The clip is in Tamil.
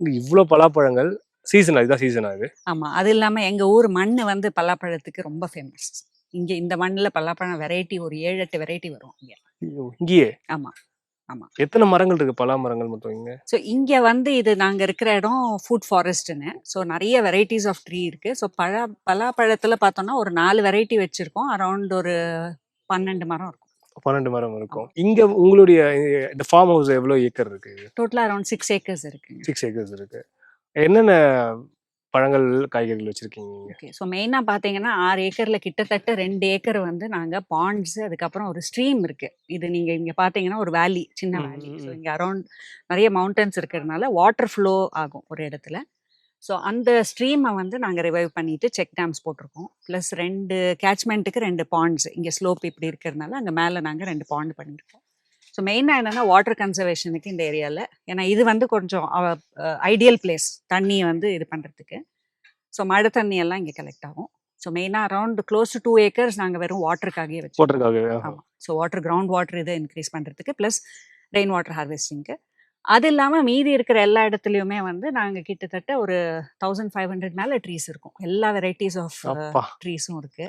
இங்க இவ்ளோ பலாப்பழங்கள் சீசன் இதுதான் சீசன் அது ஆமா. அது இல்லாம எங்க ஊர் மண்ணு வந்து பலாப்பழத்துக்கு ரொம்ப ஃபேமஸ் இங்க இந்த மண்ணுல பலாப்பழம் வெரைட்டி ஒரு ஏழு எட்டு வெரைட்டி வரும் இங்க. இங்கேயே? ஆமா ஆமா. எத்தனை மரங்கள் இருக்கு பலா மரங்கள் மொத்தம் இங்க? ஸோ இங்க வந்து இது நாங்க இருக்கிற இடம் ஃபுட் ஃபாரஸ்ட்னு ஸோ நிறைய வெரைட்டிஸ் ஆஃப் ட்ரீ இருக்கு. ஸோ பழ பலாப்பழத்துல பார்த்தோம்னா ஒரு நாலு வெரைட்டி வச்சிருக்கோம். அரௌண்ட் ஒரு பன்னெண்டு மரம் இருக்கும். பன்னெண்டு மரம் இருக்கும். இங்க உங்களுடைய இந்த ஃபார்ம் ஹவுஸ் எவ்வளவு ஏக்கர் இருக்கு? டோட்டலா அரௌண்ட் சிக்ஸ் ஏக்கர்ஸ் இருக்குங்க சிக்ஸ் ஏக்கர்ஸ் இருக்கு. என்னென்ன பழங்கள் காய்கறிகள் வச்சிருக்கீங்க? ஓகே ஸோ மெயினாக பார்த்தீங்கன்னா ஆறு ஏக்கரில் கிட்டத்தட்ட ரெண்டு ஏக்கர் வந்து நாங்கள் பாண்ட்ஸ் அதுக்கப்புறம் ஒரு ஸ்ட்ரீம் இருக்குது இது நீங்கள் இங்கே பார்த்தீங்கன்னா ஒரு வேலி சின்ன வேலி ஸோ. இங்கே அரௌண்ட் நிறைய மவுண்டன்ஸ் இருக்கிறதுனால வாட்டர் ஃப்ளோ ஆகும் ஒரு இடத்துல. ஸோ அந்த ஸ்ட்ரீமை வந்து நாங்கள் ரிவைவ் பண்ணிட்டு செக் டேம்ஸ் போட்டிருக்கோம். ப்ளஸ் ரெண்டு கேட்ச்மெண்ட்டுக்கு ரெண்டு பாண்ட்ஸ் இங்கே ஸ்லோப் இப்படி இருக்கிறதுனால அங்கே மேலே நாங்கள் ரெண்டு பாண்ட் பண்ணியிருக்கோம். ஸோ மெயினாக என்னென்னா வாட்டர் கன்சர்வேஷனுக்கு இந்த ஏரியாவில் ஏன்னா இது வந்து கொஞ்சம் ஐடியல் பிளேஸ் தண்ணியை வந்து இது பண்ணுறதுக்கு ஸோ மழை தண்ணி எல்லாம் இங்கே கலெக்ட் ஆகும். ஸோ மெயினாக around close to two acres நாங்கள் வெறும் வாட்டருக்காகவே வச்சு போட்டிருக்காங்க ஆமாம் ஸோ வாட்டர் கிரவுண்ட் வாட்டர் இதை இன்க்ரீஸ் பண்ணுறதுக்கு ப்ளஸ் ரெயின் வாட்டர் ஹார்வெஸ்டிங்க்கு அது இல்லாமல் மீதி இருக்கிற எல்லா இடத்துலையுமே வந்து நாங்கள் கிட்டத்தட்ட ஒரு தௌசண்ட் ஃபைவ் ஹண்ட்ரட் மேலே ட்ரீஸ் இருக்கும். எல்லா வெரைட்டிஸ் ஆஃப் ட்ரீஸும் இருக்குது